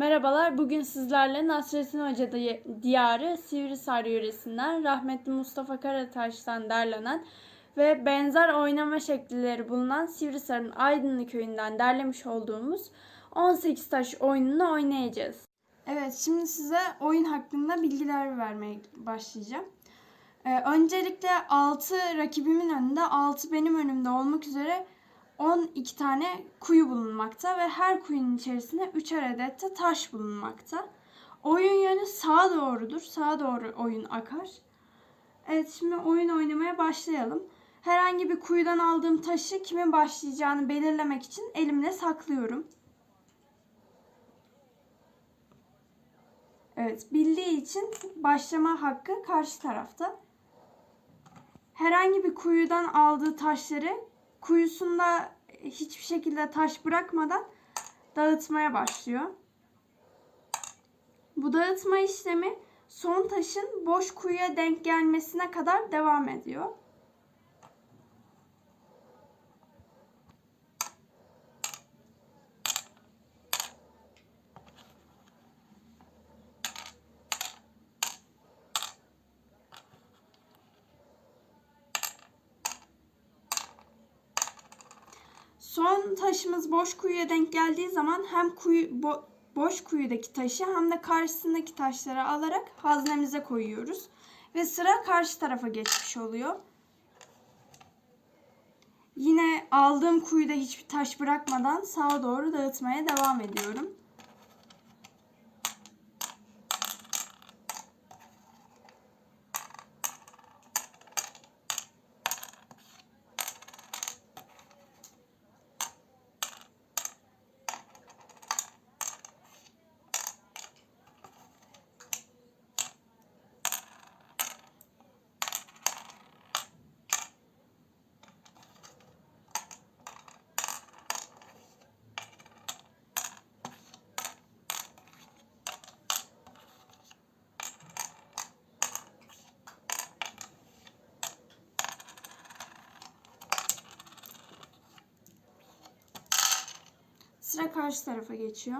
Merhabalar, bugün sizlerle Nasrettin Hoca Di- Diyarı Sivrisar yöresinden rahmetli Mustafa Karataş'tan derlenen ve benzer oynama şekilleri bulunan Sivrisar'ın Aydınlı köyünden derlemiş olduğumuz 18 taş oyununu oynayacağız. Evet, şimdi size oyun hakkında bilgiler vermeye başlayacağım. Ee, öncelikle 6 rakibimin önünde, 6 benim önümde olmak üzere 12 tane kuyu bulunmakta ve her kuyunun içerisinde 3'er adet de taş bulunmakta. Oyun yönü sağa doğrudur. Sağa doğru oyun akar. Evet şimdi oyun oynamaya başlayalım. Herhangi bir kuyudan aldığım taşı kimin başlayacağını belirlemek için elimde saklıyorum. Evet bildiği için başlama hakkı karşı tarafta. Herhangi bir kuyudan aldığı taşları kuyusunda hiçbir şekilde taş bırakmadan dağıtmaya başlıyor. Bu dağıtma işlemi son taşın boş kuyuya denk gelmesine kadar devam ediyor. Son taşımız boş kuyuya denk geldiği zaman hem kuyu bo- boş kuyudaki taşı hem de karşısındaki taşları alarak haznemize koyuyoruz ve sıra karşı tarafa geçmiş oluyor. Yine aldığım kuyuda hiçbir taş bırakmadan sağa doğru dağıtmaya devam ediyorum. Sıra karşı tarafa geçiyor.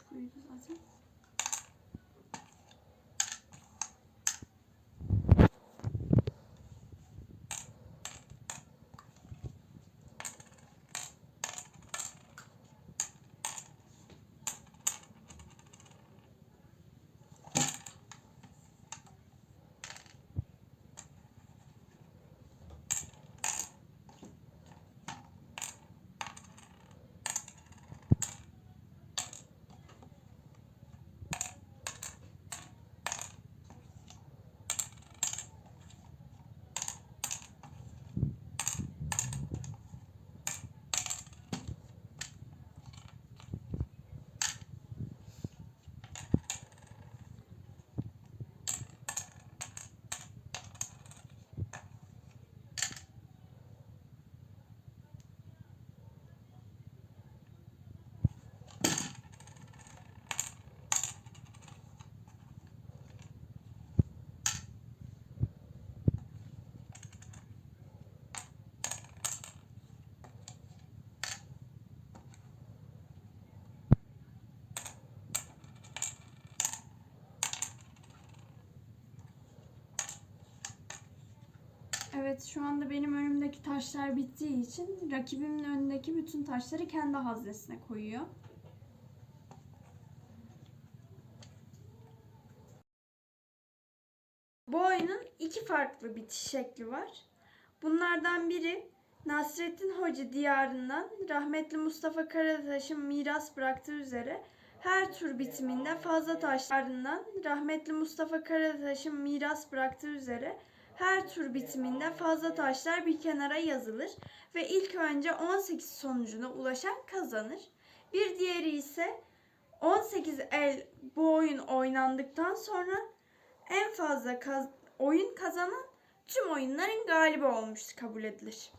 Şu koyuyoruz zaten. Evet şu anda benim önümdeki taşlar bittiği için rakibimin önündeki bütün taşları kendi haznesine koyuyor. Bu oyunun iki farklı bitiş şekli var. Bunlardan biri Nasrettin Hoca diyarından rahmetli Mustafa Karataş'ın miras bıraktığı üzere her tur bitiminde fazla taşlarından rahmetli Mustafa Karataş'ın miras bıraktığı üzere her tur bitiminde fazla taşlar bir kenara yazılır ve ilk önce 18 sonucuna ulaşan kazanır. Bir diğeri ise 18 el bu oyun oynandıktan sonra en fazla kaz- oyun kazanan tüm oyunların galibi olmuş kabul edilir.